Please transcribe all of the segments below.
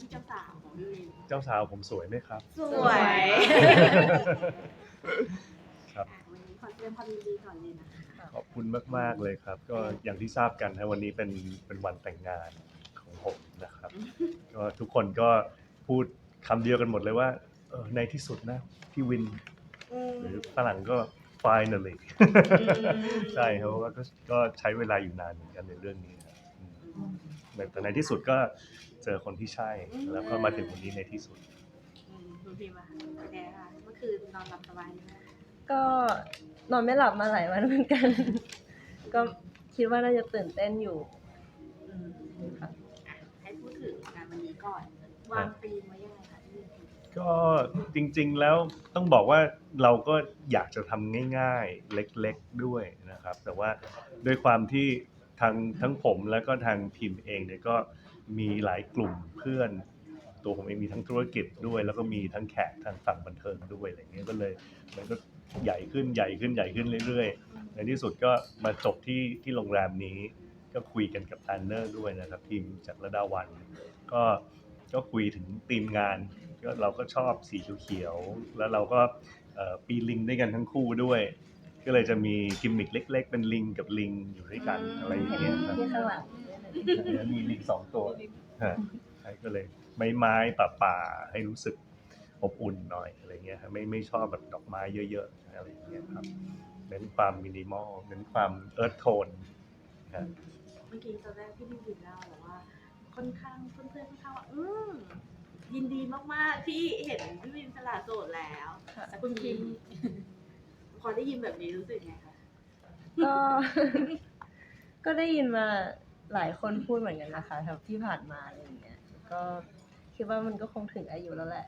ที่เจ้าสาวของพี่วินเจ้าสาวผมสวยไหมครับ สวย ครับอะวันนี้ขอแสดงความยินดีก่อนเลยนะคะขอบคุณมาก ๆ เลยครับ ก็อย่างที่ทราบกันนะวันนี้เป็นเป็นวันแต่งงานของผมนะครับ ก็ทุกคนก็พูดคำเดียวกันหมดเลยว่าเออในที่สุดนะพี่วิน หรือฝรั่งก็ finally ใช่ครับเพราะว่าก็ก็ใช้เวลาอยู่นานเหมือนกันในเรื่องนี้ครับอืมแต่ในที่สุดก็ เจอคนที่ใช่ แล้วก็มาถึงวันนี้ในที่สุดอืมคุณพิมพ์อะค่ะเป็นไงคะเมื่อคืนนอนหลับสบายไหมคะก็นอนไม่หลับมาหลายวันเหมือนกัน ก็คิดว่าน่าจะตื่นเต้นอยู่ อืมค่ะอะให้พูดถึงงานวันนี้ก่อนวางธีมไว้ยังไงคะพี่วินก็จริงๆแล้วต้องบอกว่าเราก็อยากจะทำง่ายๆ เล็กๆด้วยนะครับ แต่ว่าด้วยความที่ทางทั้งผมแล้วก็ทางพิมพ์เองเนี่ยก็ มีหลายกลุ่มเพื่อน ตัวผมเองมีทั้งธุรกิจด้วย แล้วก็มีทั้งแขกทางฝั่งบันเทิงด้วยอะไรเงี้ยก็เลยมันก็ใหญ่ขึ้นใหญ่ขึ้นใหญ่ขึ้นเรื่อยๆในที่สุดก็มาจบที่ที่โรงแรมนี้ ก็คุยกันกับแพนเนอร์ด้วยนะครับทีมจากระดาวัน ก็ก็คุยถึงทีมงานก็เราก็ชอบสีเขียวๆแล้วเราก็ปีลิงด้วยกันทั้งคู่ด้วย ก็เลยจะมีกิมมิคเล็ก ๆ เป็นลิงกับลิงอยู่ด้วยกันอะไรอย่างเห็นเงี้ยครับที่ข้างหลังแล้วมีลิงสองตัวฮะใช่ก็เลยไม้ไม้ป่าป่าๆให้รู้สึกอบอุ่นหน่อยอะไรเงี้ยครับไม่ไม่ชอบแบบดอกไม้เยอะๆอะไรอย่างเงี้ยครับเน้นความมินิมอลเน้นความเอิร์ธโทนเมื่อกี้ตอนแรกพี่วินเล่าบอกว่าค่อนข้างเพื่อนๆค่อนข้างว่าอืมยินดีมากๆที่เห็นพี่วินสละโสดแล้วค่ะแต่คุณพิม พ์พอได้ยินแบบนี้รู้สึกไงคะก็ ก็ได้ยินมาหลายคนพูดเหมือนกันนะคะแถวที่ผ่านมาอะไรอย่างเงี้ย ก็คิดว่ามันก็คงถึงอายุแล้วแหละ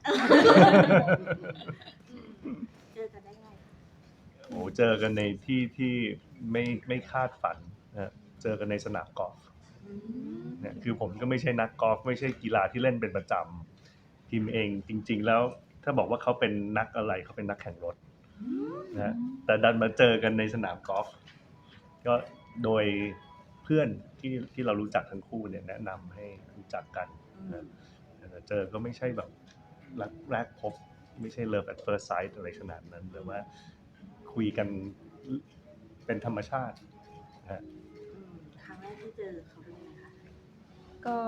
เจอกันได้ไงคะโอ้เจอกันในที่ที่ไม่ไม่คาดฝันนะเจอกันในสนามกอล์ฟอืมเนี่ยคือผมก็ไม่ใช่นักกอล์ฟไม่ใช่กีฬาที่เล่นเป็นประจำทีมเองจริง ๆ แล้วถ้าบอกว่าเขาเป็นนักอะไรเขาเป็นนักแข่งรถ นะฮะแต่ดันมาเจอกันในสนามกอล์ฟก็โดยเพื่อนที่ที่เรารู้จักทั้งคู่เนี่ยแนะนำให้รู้จักกันนะแต่เจอก็ไม่ใช่แบบรักแรกพบ ไม่ใช่ love at first sight อะไรขนาดนั้นแต่ว่าคุยกันเป็นธรรมชาตินะฮะอืมครั้งแรกที่เจอเขาเป็นยังไงคะ ก็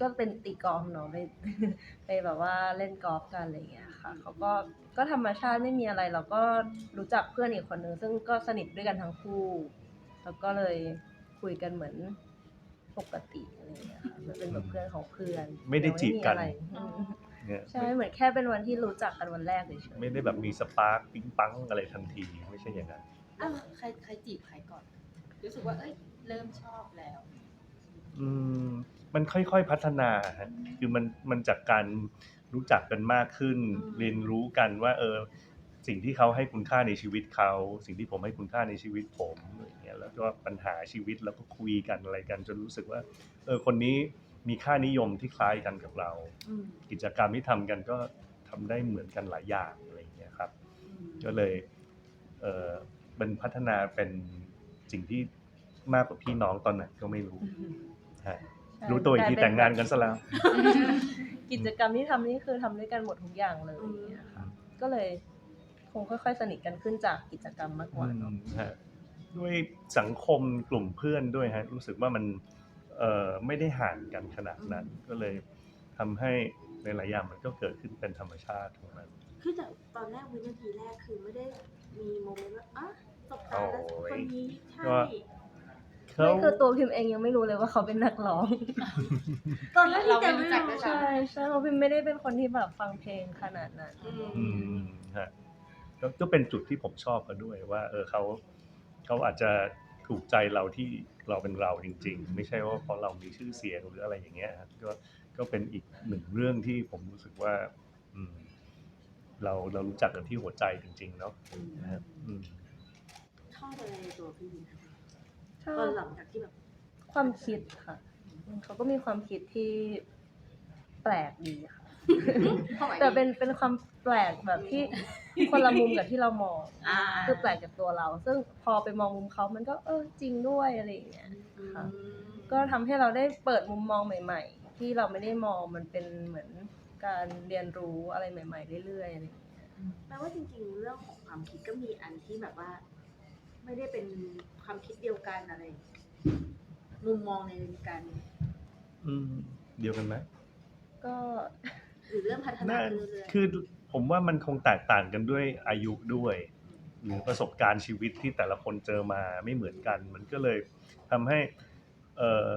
ก็เป็นตีกอล์ฟเนาะไปไปแบบว่าเล่นกอล์ฟกันอะไรอย่างเงี้ยค่ะเขาก็ก็ธรรมชาติไม่มีอะไร เราก็รู้จักเพื่อนอีกคนนึงซึ่งก็สนิทด้วยกันทั้งคู่ แล้วก็เลยคุยกันเหมือนปกติอะไรอย่างเงี้ยค่ะมันเป็นแบบเพื่อนของเพื่อนไม่ได้จีบกัน ยังไม่มีอะไรอืมเนี่ยใช่เหมือนแค่เป็นวันที่รู้จักกันวันแรกเฉยๆไม่ได้แบบมีสปาร์คปิ๊งปังอะไรทันทีไม่ใช่อย่างนั้น อ้าวใครใครจีบใครก่อน รู้สึกว่าเอ้ย เริ่มชอบแล้ว อืม มันค่อยๆพัฒนาฮะคือมันมันจากการรู้จักกันมากขึ้น เรียนรู้กันว่า เออ สิ่งที่เขาให้คุณค่าในชีวิตเขา สิ่งที่ผมให้คุณค่าในชีวิตผมอะไรเงี้ยแล้วก็ปัญหาชีวิตแล้วก็คุยกันอะไรกัน จนรู้สึกว่า เออคนนี้มีค่านิยมที่คล้ายกันกับเรา อืมกิจกรรมที่ทำกันก็ทำได้เหมือนกันหลายอย่างอะไรอย่างเงี้ยครับอืมก็เลยเออมันพัฒนาเป็นสิ่งที่มากกว่าพี่น้องตอนไหนก็ไม่รู้ฮะใช่ รู้ตัวอีกทีแต่งงานกันซะแล้ว กิจกรรมที่ทำนี่คือทำด้วยกันหมดทุกอย่างเลยอย่างเงี้ยค่ะก็เลยคงค่อย ๆ สนิทกันขึ้นจากกิจกรรมมากกว่าเนาะฮะด้วยสังคมกลุ่มเพื่อนด้วยฮะรู้สึกว่ามันเอ่อไม่ได้ห่างกันขนาดนั้น ก็เลยทำให้ในหลายอย่างมันก็เกิดขึ้นเป็นธรรมชาติของมัน คือแต่ตอนแรกวินาทีแรกคือไม่ได้มีโมเมนต์ว่าอะตบตาแล้วโอ้ยคนนี้ใช่ ก็ เขาไม่คือตัวพิมพ์เองยังไม่รู้เลยว่าเขาเป็นนักร้อง ตอนแรกที่เราเจไม่อรู้ไม่จักรู้ด้วยใช่ใช่เพราะพิมไม่ได้เป็นคนที่แบบฟังเพลงขนาดนั้น อืมอืมฮะก็ก็เป็นจุดที่ผมชอบเขาด้วยว่า เออเขาเขาอาจจะถูกใจเราที่เราเป็นเราจริง ๆ ไม่ใช่ว่าเพราะเรามีชื่อเสียงหรืออะไรอย่างเงี้ยฮะก็ก็เป็นอีกหนึ่งเรื่องที่ผมรู้สึกว่า อืม เราเรารู้จักกันที่หัวใจจริง ๆ เนาะนะครับอืม ชอบอะไรในตัวพี่วินคะ ชอตอนบหลังจากที่แบบความคิดค่ะอืมเขาก็มีความคิดที่แปลกดีค่ะแต่เป็นเป็นความแปลกแบบที่คนละมุมกับที่เรามอง อ่าคือแปลกจากตัวเรา ซึ่งพอไปมองมุมเขามันก็เออจริงด้วยอะไรอย่างเงี้ยอืมค่ะก็ทำให้เราได้เปิดมุมมองใหม่ ๆ ที่เราไม่ได้มองมันเป็นเหมือนการเรียนรู้อะไรใหม่ ๆ เรื่อยๆอะไรอย่างเงี้ย แปลว่าจริงๆ เรื่องของความคิดก็มีอันที่แบบว่า ไม่ได้เป็นความคิดเดียวกันอะไรอย่างเงี้ยมุมมองในการอืม เดียวกันไหมก็ หรือเรื่องพัฒนาน่าขึ้นเรื่อยๆคือผมว่ามันคงแตกต่างกันด้วยอายุด้วย หรือประสบการณ์ชีวิตที่แต่ละคนเจอมาไม่เหมือนกัน มันก็เลยทำให้เออ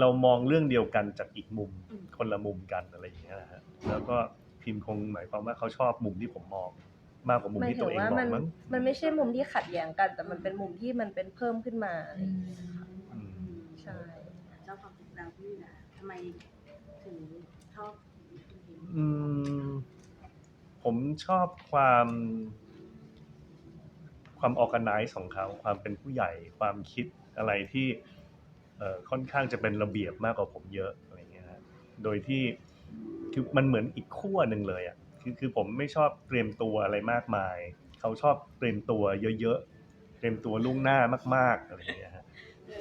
เรามองเรื่องเดียวกันจากอีกมุมอืมคนละมุมกันอะไรอย่างเงี้ยนะฮะแล้วก็พิมพ์คงหมายความว่าเขาชอบมุมที่ผมมอง มากกว่ามุมหมายที่ถึตัวงเองว่ามอมังนมั้งมันไม่ใช่มุมที่ขัดแย้งกัน แต่มันเป็นมุมที่มันเป็นเพิ่มขึ้นมาอะไรอย่างเงี้ยอืมใช่เจ้าความคิดเราพี่นะทำไมถึงชอบคุณพิมพ์อืมผมชอบความ ความออ g a ไนซ์ของเขาความเป็นผู้ใหญ่ความคิดอะไรที่เอ่อค่อนข้างจะเป็นระเบียบมากกว่าผมเยอะอะไรเงี้ยฮะโดยที่คือมันเหมือนอีกขั้วหนึ่งเลยอะ คือคือผมไม่ชอบเตรียมตัวอะไรมากมาย เขาชอบเตรียมตัวเยอะๆ เตรียมตัวล่วงหน้ามากๆอะไรเงี้ยฮะ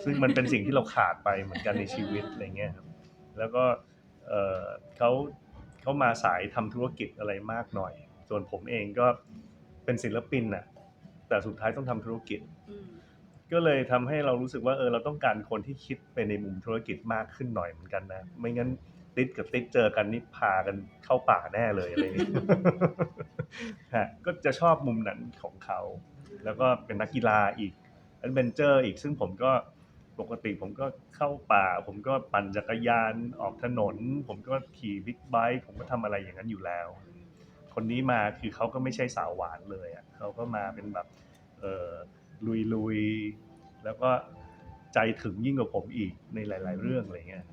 ซึ่งมันเป็นสิ่งที่เราขาดไปเหมือนกันในชีวิตอะไรเงี้ยครับแล้วก็เออเขาเขามาสายทำธุรกิจอะไรมากหน่อย ส่วนผมเองก็เป็นศิลปินน่ะแต่สุดท้ายต้องทำธุรกิจ ก็เลยทำให้เรารู้สึกว่าเออเราต้องการคนที่คิดไปในมุมธุรกิจมากขึ้นหน่อยเหมือนกันนะ ไม่งั้น ติดกับติดเจอกันนี่พากันเข้าป่าแน่เลยอะไรอย่างเงี้ยฮะก็จะชอบมุมนั้นของเขา แล้วก็เป็นนักกีฬาอีกแอดเวนเจอร์อีกซึ่งผมก็ปกติผมก็เข้าป่า ผมก็ปั่นจักรยานออกถนน ผมก็ขี่บิ๊กไบค์ผมก็ทำอะไรอย่างนั้นอยู่แล้ว คนนี้มาคือเขาก็ไม่ใช่สาวหวานเลยอะเขาก็มาเป็นแบบเออลุยลุยๆแล้วก็ใจถึงยิ่งกว่าผมอีกในหลาย ๆ เรื่องอะไรเงี้ย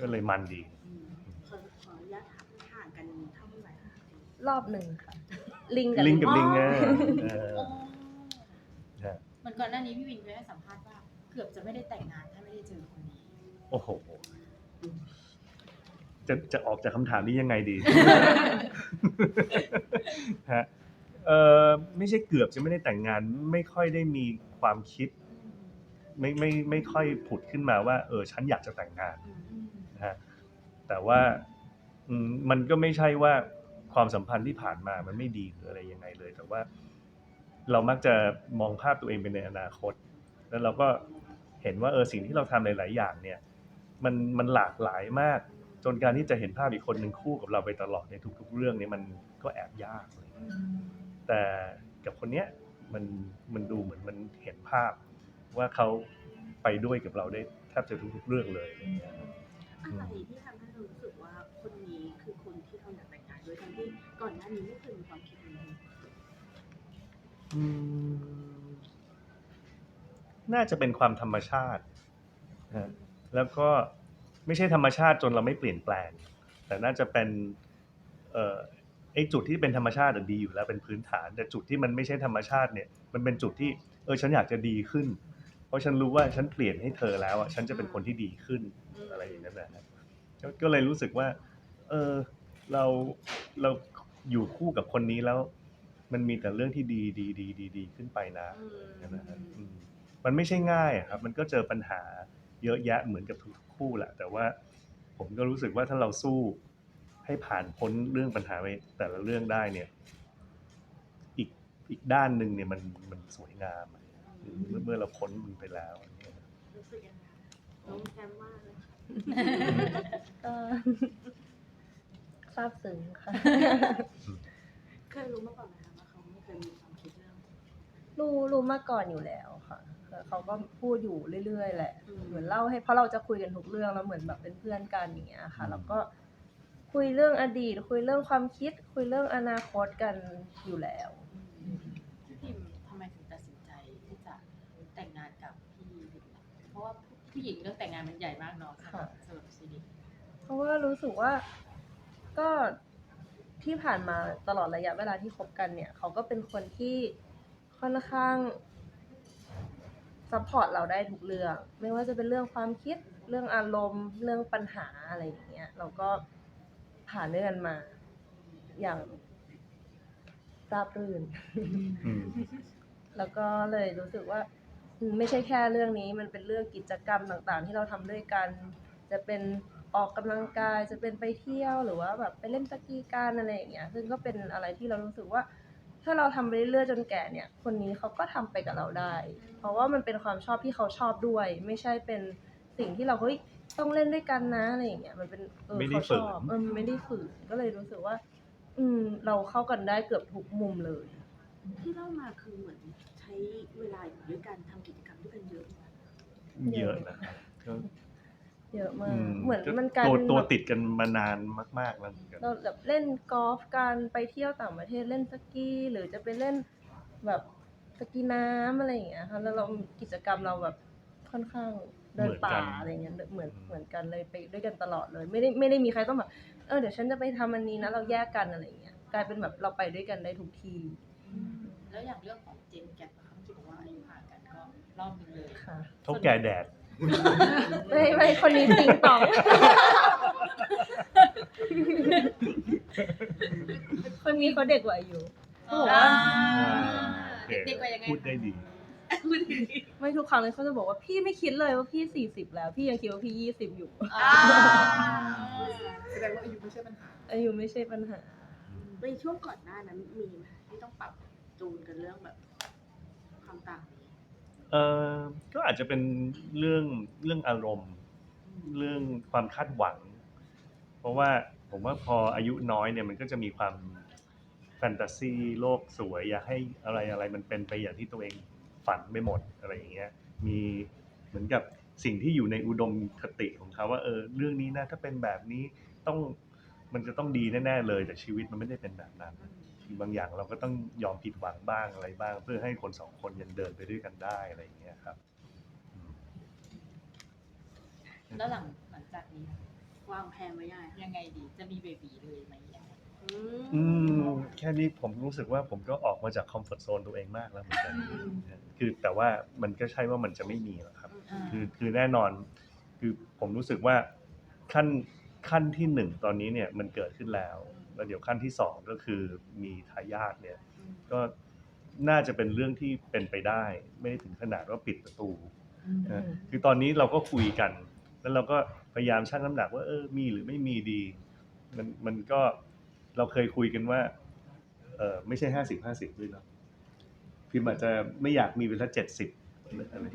ก็เลยมันดีอืมขอขออนุญาตถามห่างกันเท่าไหร่คะรอบหนึ่งค่ะ ลิงกับลิงกับลิงอ๋อะอเออโอ้ฮะเหมันก่อนหน้านี้พี่วินเคยให้สัมภาษณ์ว่า เกือบจะไม่ได้แต่งงานถ้าไม่ได้เจอคนนี้ โอ้โห จะจะออกจากคำถามนี้ยังไงดี ฮะ เออไม่ใช่เกือบจะไม่ได้แต่งงาน ไม่ค่อยได้มีความคิด ไม่ไม่ไม่ค่อยผุดขึ้นมาว่า เออ ฉันอยากจะแต่งงาน อืม นะฮะแต่ว่ามันก็ไม่ใช่ว่าความสัมพันธ์ที่ผ่านมามันไม่ดีหรืออะไรยังไงเลย แต่ว่าเรามักจะมองภาพตัวเองเป็นในอนาคต แล้วเราก็เห็นว่าเออสิ่งที่เราทำหลาย ๆ อย่างเนี่ย มันมันหลากหลายมาก จนการที่จะเห็นภาพอีกคนหนึ่งคู่กับเราไปตลอดในทุก ๆ เรื่องเนี่ยมันก็แอบยากเลยแต่กับคนเนี้ยมันมันดูเหมือนมันเห็นภาพว่าเขาไปด้วยกับเราได้แทบจะทุก ๆ เรื่องเลย อะไรอย่างเงี้ยครับอะไรที่ทำให้เรารู้สึกว่าคนนี้คือคนที่เราอยากแต่งงานด้วยทั้งที่ก่อนหน้านี้ไม่เคยมีความคิดนี้อืมน่าจะเป็นความธรรมชาติฮะแล้วก็ไม่ใช่ธรรมชาติจนเราไม่เปลี่ยนแปลง แต่น่าจะเป็นเอ่อไอ้จุดที่เป็นธรรมชาติอะดีอยู่แล้วเป็นพื้นฐาน แต่จุดที่มันไม่ใช่ธรรมชาติเนี่ย มันเป็นจุดที่เออฉันอยากจะดีขึ้น เพราะฉันรู้ว่าฉันเปลี่ยนให้เธอแล้วอะฉันจะเป็นคนที่ดีขึ้นอะไรอย่างนั้นนะฮะก็ก็เลยรู้สึกว่า เออเราเราอยู่คู่กับคนนี้แล้ว มันมีแต่เรื่องที่ดีดีดีดีดีขึ้นไปนะอืมอย่างนั้นนะฮะอืมมันไม่ใช่ง่ายอะครับ มันก็เจอปัญหาเยอะแยะเหมือนกับทุกคู่แหละแต่ว่าผมก็รู้สึกว่าถ้าเราสู้ให้ผ่านพ้นเรื่องปัญหาไปแต่ละเรื่องได้เนี่ย อีกอีกด้านหนึ่งเนี่ยมันมันสวยงามอะ เมื่อเมื่อเราพ้นมันไปแล้วเนี่ยรู้สึกยังไงน้องแคมมากเลยค่ะก็ซาบซึ้งค่ะ เคยรู้มาก่อนไหมคะว่าเขาไม่เคยมีความคิดเรื่อง รู้รู้มาก่อนอยู่แล้วค่ะแล้วเขาก็พูดอยู่เรื่อยๆแหละ อืม เหมือนเล่าให้เพราะเราจะคุยกันทุกเรื่องแล้วเหมือนแบบเป็นเพื่อนกันอย่างเงี้ยค่ะอืมแล้วก็คุยเรื่องอดีต คุยเรื่องความคิด คุยเรื่องอนาคตกันอยู่แล้ว พี่พิมทำไมถึงตัดสินใจที่จะแต่งงานกับพี่วินล่ะเพราะว่า ผู้หญิงเรื่องแต่งงานมันใหญ่มากเนาะสำหรับสำหรับซีดีเพราะว่ารู้สึกว่าก็ที่ผ่านมาตลอดระยะเวลาที่คบกันเนี่ย เขาก็เป็นคนที่ค่อนข้างซัพพอร์ตเราได้ทุกเรื่อง ไม่ว่าจะเป็นเรื่องความคิดเรื่องอารมณ์ เรื่องปัญหาอะไรอย่างเงี้ย เราก็ผ่านด้วยกันมา อย่างราบรื่นอืมแล้วก็เลยรู้สึกว่าอืม ไม่ใช่แค่เรื่องนี้มันเป็นเรื่องกิจกรรมต่างๆ ที่เราทำด้วยกัน จะเป็นออกกำลังกายจะเป็นไปเที่ยวหรือว่าแบบไปเล่นสกีกันอะไรอย่างเงี้ยซึ่งก็เป็นอะไรที่เรารู้สึกว่า ถ้าเราทำไปเรื่อยๆจนแก่เนี่ย คนนี้เขาก็ทำไปกับเราได้ เพราะว่ามันเป็นความชอบที่เขาชอบด้วย ไม่ใช่เป็นสิ่งที่เราเฮ้ยต้องเล่นด้วยกันนะอะไรอย่างเงี้ยมันเป็นเออไม่ได้เขาฝืชนอบเออมันไม่ได้ฝืนก็เลยรู้สึกว่า อืม เราเข้ากันได้เกือบทุกมุมเลย ที่เล่ามาคือเหมือนใช้เวลาอยู่ด้วยกันทำกิจกรรมด้วยกันเยอะมากเยอะนะครับก็เยอะมากอืมเหมือนก็มันกลายตัวเป็นตัวแบบติดกันมานานมากๆแล้วเหมือนกันเราแบบเล่นกอล์ฟการไปเที่ยวต่างประเทศเล่นสกีหรือจะไปเล่นแบบสกีน้ำอะไรอย่างเงี้ยค่ะแล้วเรากิจกรรมเราแบบค่อนข้างเดินป่าอะไรเงี้ยเหมือนเหมือนกันเลยไปด้วยกันตลอดเลย ไม่ได้ไม่ได้มีใครต้องแบบเออเดี๋ยวฉันจะไปทำอันนี้นะเราแยกกันอะไรอย่างเงี้ยกลายเป็นแบบเราไปด้วยกันได้ทุกที แล้วอย่างเรื่องของ รอบหนึงเลยค่ะเท่าแก่แดด ไม่ไม่คนนี้ติงตองคนนี้เขาเด็กกว่าอายุอ๋ออ่าเด็กๆกว่ายังไงพูดได้ดีไม่ทุกครั้งเลยเขาจะบอกว่าพี่ไม่คิดเลยว่าพี่สี่สิบแล้ว พี่ยังคิดว่าพี่ยี่สิบอยู่ อ่าแสดงว่าอายุไม่ใช่ปัญหา อายุไม่ใช่ปัญหา ในช่วงก่อนหน้านั้นมีไหมที่ต้องปรับจูนกันเรื่องแบบความต่างนี้ เออก็อาจจะเป็นเรื่องเรื่องอารมณ์ เรื่องความคาดหวัง เพราะว่าผมว่าพออายุน้อยเนี่ยมันก็จะมีความแฟนตาซีโลกสวยอยากให้อะไรอะไรมันเป็นไปอย่างที่ตัวเองฝันไม่หมดอะไรอย่างเงี้ยมีเหมือนกับสิ่งที่อยู่ในอุดมคติของเขาว่าเออเรื่องนี้นะถ้าเป็นแบบนี้ต้องมันจะต้องดีแน่ๆเลยแต่ชีวิตมันไม่ได้เป็นแบบนั้น บางอย่างเราก็ต้องยอมผิดหวังบ้างอะไรบ้าง เพื่อให้คนสองคนยังเดินไปด้วยกันได้อะไรอย่างเงี้ยครับอืมแล้วหลังหลังจากนี้ วางแผนไว้ยังไงคะยังไงดี จะมีเบบีเลยไหมยังไงอืมแค่นี้ผมรู้สึกว่าผมก็ออกมาจากคอมฟอร์ทโซนตัวเองมากแล้วเหมือนกันคือแต่ว่ามันก็ใช่ว่ามันจะไม่มีหรอกครับอ่าคือคือแน่นอน คือผมรู้สึกว่าขั้นขั้นที่หนึ่งตอนนี้เนี่ยมันเกิดขึ้นแล้ว แล้วเดี๋ยวขั้นที่สองก็คือมีทายาทเนี่ยก็น่าจะเป็นเรื่องที่เป็นไปได้ ไม่ได้ถึงขนาดว่าปิดประตูนะคือตอนนี้เราก็คุยกัน แล้วเราก็พยายามชั่งน้ำหนักว่าเออมีหรือไม่มีดี มันมันก็เราเคยคุยกันว่าเออไม่ใช่ห้าสิบห้าสิบด้วยเนาะพิมอาจจะไม่อยากมีเวลาเจ็ดสิบอะไร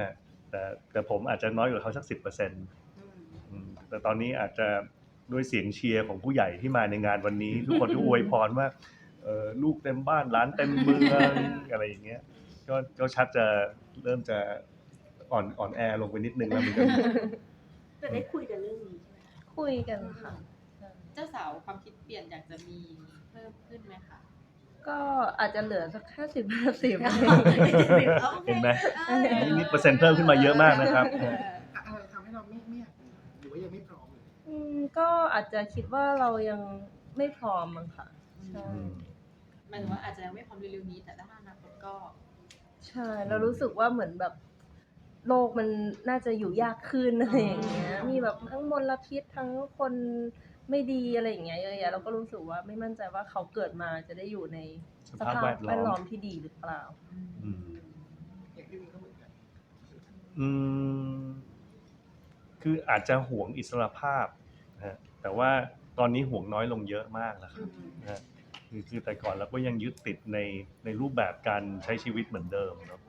นะแต่แต่ผมอาจจะน้อยกว่าเขาสักสิบเปอร์เซ็นต์แต่ตอนนี้อาจจะ ด้วยเสียงเชียร์ของผู้ใหญ่ที่มาในงานวันนี้ ทุกคนก็อวยพรว่าเออลูกเต็มบ้านร้านเต็มเมืองอะไรอย่างเงี้ยก็ก็ชัดจะเริ่มจะอ่อนอ่อนแอลงไปนิดนึงแล้วเหมือนกันจะได้คุยกันเรื่องนี้ใช่ไหมคะคุยกันค่ะ เจ้าสาวความคิดเปลี่ยนอยากจะมีเพิ่มขึ้นไหมคะก็อาจจะเหลือสักแค่สิบห้าสิบเห็นไหมนี่นี่เปอร์เซ็นต์เพิ่มขึ้นมาเยอะมากนะครับ ก็อาจจะคิดว่าเรายังไม่พร้อมมั้งค่ะใช่อืมหมายถึงว่าอาจจะยังไม่พร้อมเร็วๆนี้แต่ถ้าอนาคตก็ ใช่ เรารู้สึกว่าเหมือนแบบโลกมันน่าจะอยู่ยากขึ้นอะไรอย่างเงี้ย มีแบบทั้งมลพิษทั้งคนไม่ดีอะไรอย่างเงี้ยเยอะแยะเราก็รู้สึกว่าไม่มั่นใจว่าเขาเกิดมาจะได้อยู่ในสภาพแวดล้อมแวดล้อมที่ดีหรือเปล่า อืม อย่างพี่วินก็เหมือนกันอืม คืออาจจะห่วงอิสรภาพ นะฮะแต่ว่าตอนนี้ห่วงน้อยลงเยอะมากแล้วครับนะฮะคือคือแต่ก่อนเราก็ยังยึดติดในในรูปแบบการใช้ชีวิตเหมือนเดิมเนาะ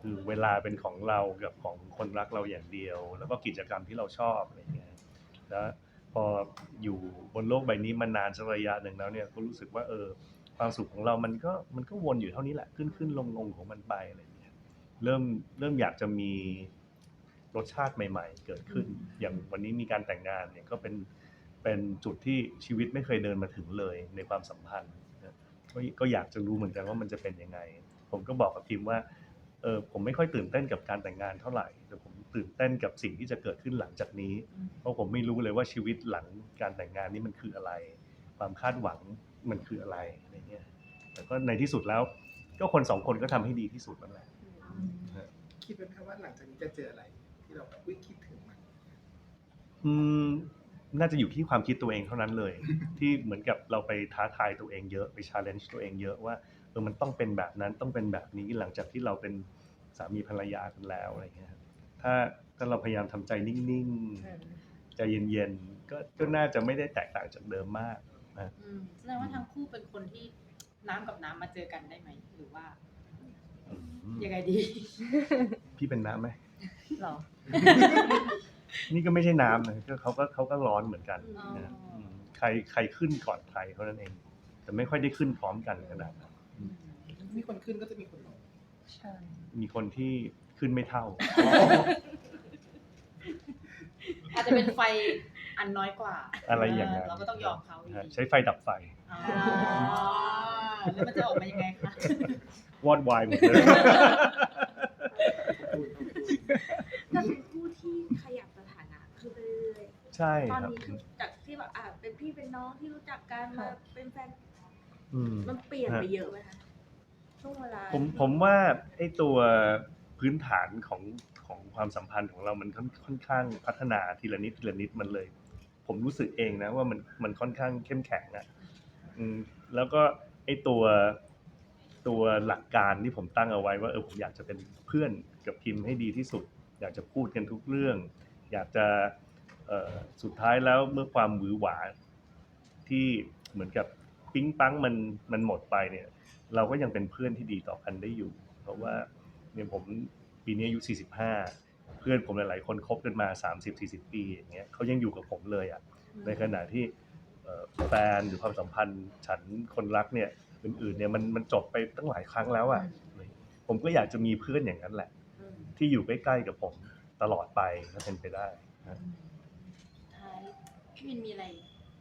คือเวลาเป็นของเรากับของคนรักเราอย่างเดียว แล้วก็กิจกรรมที่เราชอบอะไรเงี้ยแล้วพออยู่บนโลกใบนี้มานานสักระยะหนึ่งแล้วเนี่ยก็รู้สึกว่าเออความสุขของเรามันก็มันก็วนอยู่เท่านี้แหละขึ้นขึ้นลงลงของมันไปอะไรอย่างเงี้ยเริ่มเริ่มอยากจะมี รสชาติใหม่ๆ เกิดขึ้น อย่างวันนี้มีการแต่งงานเนี่ยก็เป็นเป็นจุดที่ชีวิตไม่เคยเดินมาถึงเลยในความสัมพันธ์นะก็ก็อยากจะรู้เหมือนกันว่ามันจะเป็นยังไง ผมก็บอกกับพิมว่าเออผมไม่ค่อยตื่นเต้นกับการแต่งงานเท่าไหร่แต่ผมตื่นเต้นกับสิ่งที่จะเกิดขึ้นหลังจากนี้ เพราะผมไม่รู้เลยว่าชีวิตหลังการแต่งงานนี้มันคืออะไร ความคาดหวังมันคืออะไรอะไรเงี้ยแต่ก็ในที่สุดแล้ว ก็คนสองคนก็ทำให้ดีที่สุดนั่นแหละ คิดไว้ไหมครับว่าหลังจากนี้จะเจออะไรที่ เราแบบอุ๊ยคิดถึงมันอืมน่าจะอยู่ที่ความคิดตัวเองเท่านั้นเลย ที่เหมือนกับเราไปท้าทายตัวเองเยอะไปชาเลนจ์ตัวเองเยอะว่าเออมันต้องเป็นแบบนั้นต้องเป็นแบบนี้หลังจากที่เราเป็นสามีภรรยากันแล้วอะไรเงี้ยครับถ้าถ้าเราพยายามทำใจนิ่งๆใจเย็นๆก็ก็น่าจะไม่ได้แตกต่างจากเดิมมากนะอืมแสดงว่าทั้งคู่เป็นคนที่น้ำกับน้ำมาเจอกันได้ไหมหรือว่าอืมยังไงดี พี่เป็นน้ำไหม หรอ นี่ก็ไม่ใช่น้ำนะก็เขาก็เขาก็ร้อนเหมือนกันอ๋อนะอืมใครใครขึ้นก่อนใครเท่านั้นเอง แต่ไม่ค่อยได้ขึ้นพร้อมกันขนาดนั้นมีคนขึ้นก็จะมีคนลงใช่ มีคนที่ขึ้นไม่เท่า อาจจะเป็นไฟอันน้อยกว่าอะไรอย่างนั้นเราก็ต้องยอมเขาอยู่ฮะดีใช้ไฟดับไฟ อ๋อแล้วมันจะออกมายังไงคะ วอดวายหมดเลย จะเป็นคู่ที่ขยับสถานะขึ้นไปเรื่อย ใช่ๆตอนครับนี้คือจากที่แบบอ่าเป็นพี่เป็นน้องที่รู้จักกันมาเป็นแฟนอืม มันเปลี่ยนไปเยอะไหมคะช่วงเวลาผมผมว่าไอ้ตัวพื้นฐานของของความสัมพันธ์ของเรามันค่อนค่อนข้างพัฒนาทีละนิดทีละนิดมันเลย ผมรู้สึกเองนะว่ามันมันค่อนข้างเข้มแข็งอะอืมแล้วก็ไอ้ตัวตัวหลักการที่ผมตั้งเอาไว้ว่าเออผมอยากจะเป็นเพื่อนกับพิมพ์ให้ดีที่สุด อยากจะพูดกันทุกเรื่อง อยากจะเอ่อ สุดท้ายแล้วเมื่อความหวือหวาที่เหมือนกับปิ๊งปังมันมันหมดไปเนี่ย เราก็ยังเป็นเพื่อนที่ดีต่อกันได้อยู่ เพราะว่าเนี่ยผมปีนี้อายุ 45 เพื่อนผมหลาย ๆ คนคบกันมา 30-40 ปีอย่างเงี้ยเขายังอยู่กับผมเลยอะในขณะที่แฟนหรือความสัมพันธ์ฉันคนรักเนี่ยอื่นๆเนี่ยมันมันจบไปตั้งหลายครั้งแล้วอะผมก็อยากจะมีเพื่อนอย่างนั้นแหละ ที่อยู่ใกล้ๆกับผมตลอดไปถ้าเป็นไปได้นะ พี่วินมีอะไร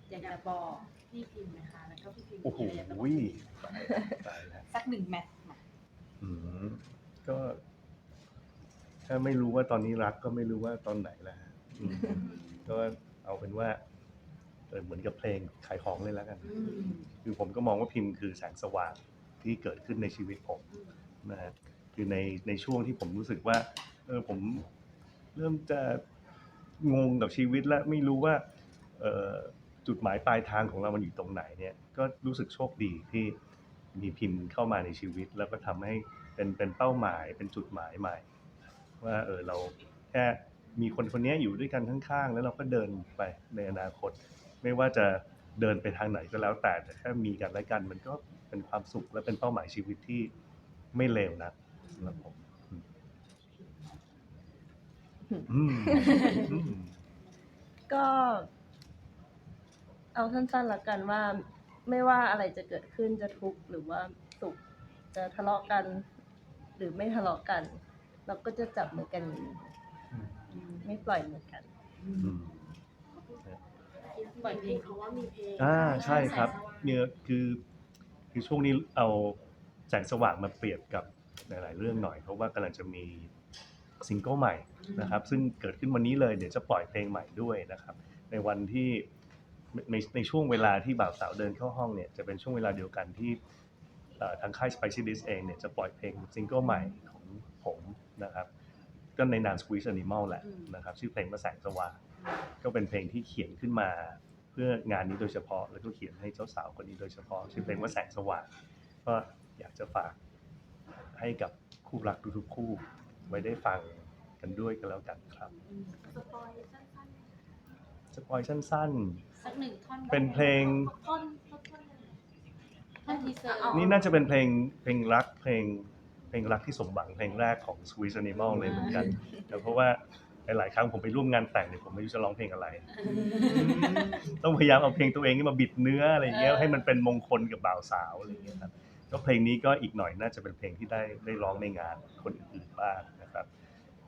อยากจะบอกพี่พิมพ์ไหมคะ แล้วก็พี่พิมพ์โอ้โหมีอะไรอยากจะบอกตายตายแล้วสักหนึ่งแมตช์มาอืมก็ ถ้าไม่รู้ว่าตอนนี้รักก็ไม่รู้ว่าตอนไหนแหละฮะอืมก็เอาเป็นว่าเออเหมือนกับเพลงขายของเลยแล้วกัน อืมคือผมก็มองว่าพิมพ์คือแสงสว่างที่เกิดขึ้นในชีวิตผมนะฮะคือในในช่วงที่ผมรู้สึกว่า เออผมเริ่มจะงงกับชีวิตและไม่รู้ว่าเออ จุดหมายปลายทางของเรามันอยู่ตรงไหนเนี่ยก็รู้สึกโชคดีที่มีพิมพ์เข้ามาในชีวิต แล้วก็ทำให้เป็นเป็นเป้าหมายเป็นจุดหมายใหม่ ว่าเออเราแค่มีคนคนนี้อยู่ด้วยกันข้างๆ แล้วเราก็เดินไปในอนาคต ไม่ว่าจะเดินไปทางไหนก็แล้วแต่แต่แค่มีกันและกัน มันก็เป็นความสุขและเป็นเป้าหมายชีวิตที่ไม่เลวนะสำหรับผมอืมอืมก็ เอาสั้นๆละกันว่า ไม่ว่าอะไรจะเกิดขึ้นจะทุกข์หรือว่าสุขจะทะเลาะกัน หรือไม่ทะเลาะกัน เราก็จะจับมือกันอย่างนี้ไม่ปล่อยมือกัน อืมปล่อยเพลงเขาว่ามีเพลงอ่าใช่ครับ เนี่ยคือคือช่วงนี้เอาแสงสว่างมาเปรียบกับหลาย ๆ เรื่องหน่อย เพราะว่ากำลังจะมีซิงเกิลใหม่นะครับ ซึ่งเกิดขึ้นวันนี้เลยเดี๋ยวจะปล่อยเพลงใหม่ด้วยนะครับ ในวันที่ ในในช่วงเวลาที่บ่าวสาวเดินเข้าห้องเนี่ยจะเป็นช่วงเวลาเดียวกันที่เอ่อทางค่าย Spicy Dish เองเนี่ยจะปล่อยเพลงซิงเกิลใหม่ของผมนะครับก็ในนาม Squeeze Animal แหละนะครับชื่อเพลงว่าแสงสว่างก็เป็นเพลงที่เขียนขึ้นมา เพื่องานนี้โดยเฉพาะแล้วก็เขียนให้เจ้าสาวคนนี้โดยเฉพาะชื่อเพลงว่าแสงสว่างก็อยากจะฝากให้กับคู่รักทุกๆคู่ไว้ได้ฟังกันด้วยกันแล้วกันครับอืมสปอยสั้นสปอยสั้น สักหนึ่งท่อนๆเป็นเพลงๆท่อนท่อนท่อนหนึ่งท่อนทีเซอร์อ๋อนี่น่าจะเป็นเพลงเพลงรักเพลงเพลงรักที่สมหวังเพลงแรกของ Squeeze Animal เลยเหมือนกันแต่เพราะว่าหลายๆครั้งผมไปร่วมงานแต่งเนี่ยผมไม่รู้จะร้องเพลงอะไร ต้องพยายามเอาเพลงตัวเองนี่มาบิดเนื้ออะไรอย่างเงี้ยให้มันเป็นมงคลกับบ่าวสาวอะไรอย่างเงี้ยครับก็เพลงนี้ก็อีกหน่อยน่าจะเป็นเพลงที่ได้ได้ร้องในงานคนอื่นๆบ้างนะครับ